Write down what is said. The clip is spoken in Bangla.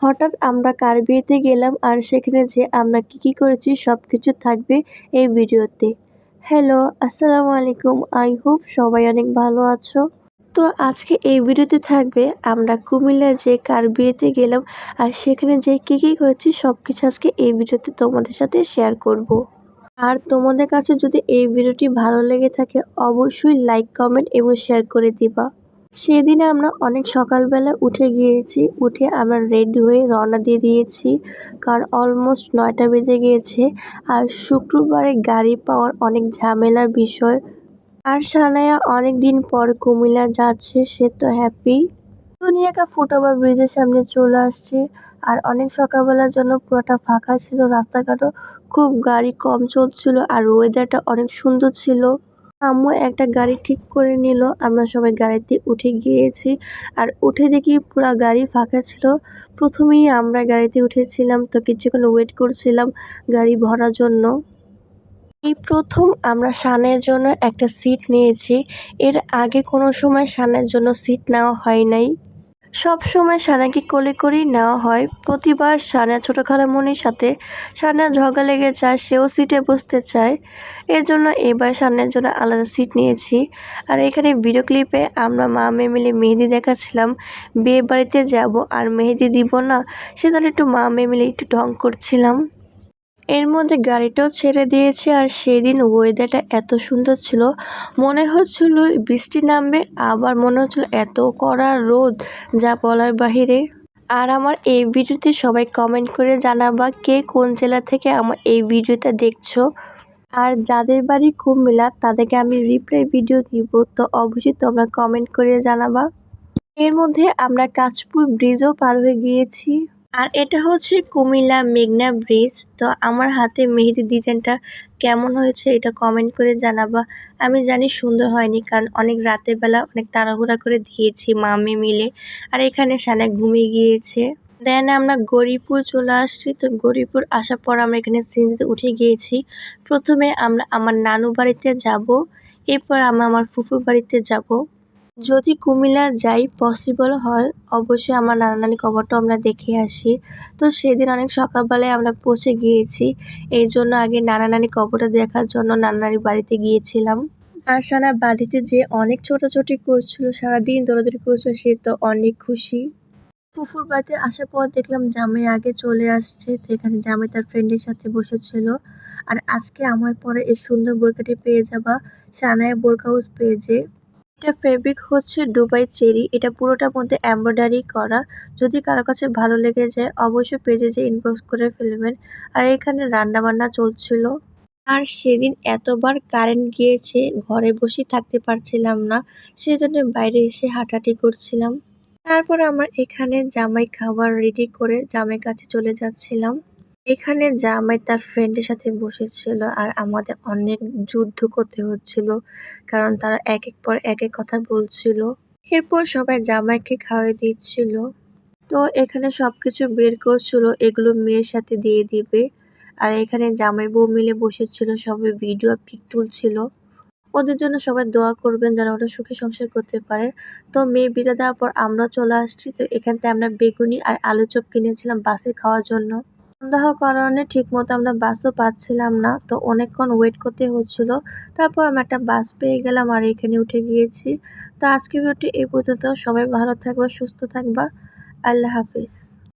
হঠাৎ আমরা কার বিয়েতে গেলাম আর সেখানে যে আমরা কি কি করেছি সব কিছু থাকবে এই ভিডিওতে। হ্যালো আসসালামু আলাইকুম। আই হোপ সবাই অনেক ভালো আছো। তো আজকে এই ভিডিওতে থাকবে আমরা কুমিল্লা যে কার বিয়েতে গেলাম আর সেখানে যে কি কি করেছি সব কিছু আজকে এই ভিডিওতে তোমাদের সাথে শেয়ার করব। আর তোমাদের কাছে যদি এই ভিডিওটি ভালো লেগে থাকে, অবশ্যই লাইক কমেন্ট এবং শেয়ার করে দিবা। সেদিনে আমরা অনেক সকালবেলা উঠে গিয়েছি, উঠে আমরা রেডি হয়ে রওনা দিয়ে দিয়েছি, কারণ অলমোস্ট নয়টা বেজে গিয়েছে। আর শুক্রবারে গাড়ি পাওয়ার অনেক ঝামেলার বিষয়। আর সানায়া অনেক দিন পর কুমিল্লা যাচ্ছে, সে তো হ্যাপি দুনিয়াকা ফুটওভার ব্রিজের সামনে চলে আসছে। আর অনেক সকালবেলার জন্য পুরোটা ফাঁকা ছিল, রাস্তাঘাটও খুব গাড়ি কম চলছিল, আর ওয়েদারটা অনেক সুন্দর ছিল। আম্মু একটা গাড়ি ঠিক করে নিল। আমরা সবাই গাড়িতে উঠে গিয়েছি আর উঠে দেখি পুরো গাড়ি ফাঁকা ছিল। প্রথমেই আমরা গাড়িতে উঠেছিলাম তো কিছুক্ষণ ওয়েট করছিলাম গাড়ি ভরার জন্য। এই প্রথম আমরা সানের জন্য একটা সিট নিয়েছি। এর আগে কোনো সময় সানের জন্য সিট নেওয়া হয় নাই। সব সময় সানাকে কোলে করেই নেওয়া হয়। প্রতিবার সানা ছোটো খালামণির সাথে সানা ঝগড়া লেগে যায়, সেও সিটে বসতে চায়। এর জন্য এবার সানের জন্য আলাদা সিট নিয়েছি। আর এখানে ভিডিও ক্লিপে আমরা মা মেয়ে মিলে মেহেদি দেখাচ্ছিলাম। বিয়ে বাড়িতে যাব আর মেহেদি দিব না, সেজন্য একটু মা মেয়ে মিলে একটু ঢং করছিলাম। এর মধ্যে গাড়িটাও ছেড়ে দিয়েছে আর সেদিন ওয়েদারটা এত সুন্দর ছিল। মনে হচ্ছিল বৃষ্টি নামবে, আবার মনে হচ্ছিল এত কড়া রোদ, যা বলার বাহিরে। আর আমার এই ভিডিওতে সবাই কমেন্ট করে জানাবা কে কোন জেলা থেকে আমার এই ভিডিওটা দেখছ। আর যাদের বাড়ি কুমিল্লা, তাদেরকে আমি রিপ্লাই ভিডিও দিব, তো অবশ্যই তোমরা কমেন্ট করে জানাবা। এর মধ্যে আমরা কাঁচপুর ব্রিজও পার হয়ে গিয়েছি। আর এটা হচ্ছে কুমিল্লা মেঘনা ব্রিজ তো আমার হাতে মেহেদি ডিজাইনটা কেমন হয়েছে এটা কমেন্ট করে জানাবা। আমি জানি সুন্দর হয়নি, কারণ অনেক রাতের বেলা অনেক তাড়াহুড়া করে দিয়েছি মামে মিলে। আর এখানে সানা ঘুমিয়ে গিয়েছে। দেন আমরা গরিপুর চলে আসছি। তো গরিপুর আসার পর আমরা এখানে সিনজিতে উঠে গিয়েছি। প্রথমে আমরা আমার নানু বাড়িতে যাব, এরপর আমরা আমার ফুফুর বাড়িতে যাব। যদি কুমিল্লা যাই পসিবল হয়, অবশ্যই আমার নানা নানি কবরটা আমরা দেখে আসি। তো সেদিন অনেক সকালবেলায় আমরা পৌঁছে গিয়েছি। এই জন্য আগে নানা নানি কবরটা দেখার জন্য নানা নানির বাড়িতে গিয়েছিলাম। আর সারা বাড়িতে যে অনেক ছোটাছুটি করছিল, সারাদিন দৌড়াদৌড়ি করছিল, সে তো অনেক খুশি। ফুফুর বাড়িতে আসার পর দেখলাম জামাই আগে চলে আসছে, তো এখানে জামাই তার ফ্রেন্ডের সাথে বসেছিল। আর আজকে আমার পরে এই সুন্দর বোরকাটি পেয়ে যাবা সানায় বোরকা হাউস পেয়েছে এটা ফেব্রিক হচ্ছে দুবাই চেরি। এটা পুরোটার মধ্যে এমব্রয়ডারি করা। যদি কারও কাছে ভালো লেগে যায়, অবশ্যই পেজে যে ইনবক্স করে ফেলবেন। আর এখানে রান্নাবান্না চলছিল। আর সেদিন এতবার কারেন্ট গিয়েছে, ঘরে বসে থাকতে পারছিলাম না। সেজন্য বাইরে এসে হাঁটাহাঁটি করছিলাম। তারপর আমার এখানে জামাই খাবার রেডি করে জামাই কাছে চলে যাচ্ছিলাম। এখানে জামাই তার ফ্রেন্ডের সাথে বসেছিল আর আমাদের অনেক যুদ্ধ করতে হচ্ছিল, কারণ তারা এক এক পর এক এক কথা বলছিল। এরপর সবাই জামাইকে খাওয়াই দিচ্ছিল। তো এখানে সবকিছু বের করছিল, এগুলো মেয়ের সাথে দিয়ে দিবে। আর এখানে জামাই বউ মিলে বসেছিল, সবাই ভিডিও পিক তুলছিল। ওদের জন্য সবাই দোয়া করবেন যেন ওরা সুখী সংসার করতে পারে। তো মেয়ে বিদা দেওয়ার পর আমরা চলে আসছি। তো এখান থেকে আমরা বেগুনি আর আলু চপ কিনেছিলাম বাসে খাওয়ার জন্য। সন্দেহ কারণে ঠিক মতো আমরা বাসও পাচ্ছিলাম না। তো অনেকক্ষণ ওয়েট করতে হচ্ছিল। তারপর আমরা একটা বাস পেয়ে গেলাম আর এখানে উঠে গিয়েছি। তো আজকে ভিডিওটি এই পর্যন্ত। সবাই ভালো থাকবা, সুস্থ থাকবা। আল্লাহ হাফিজ।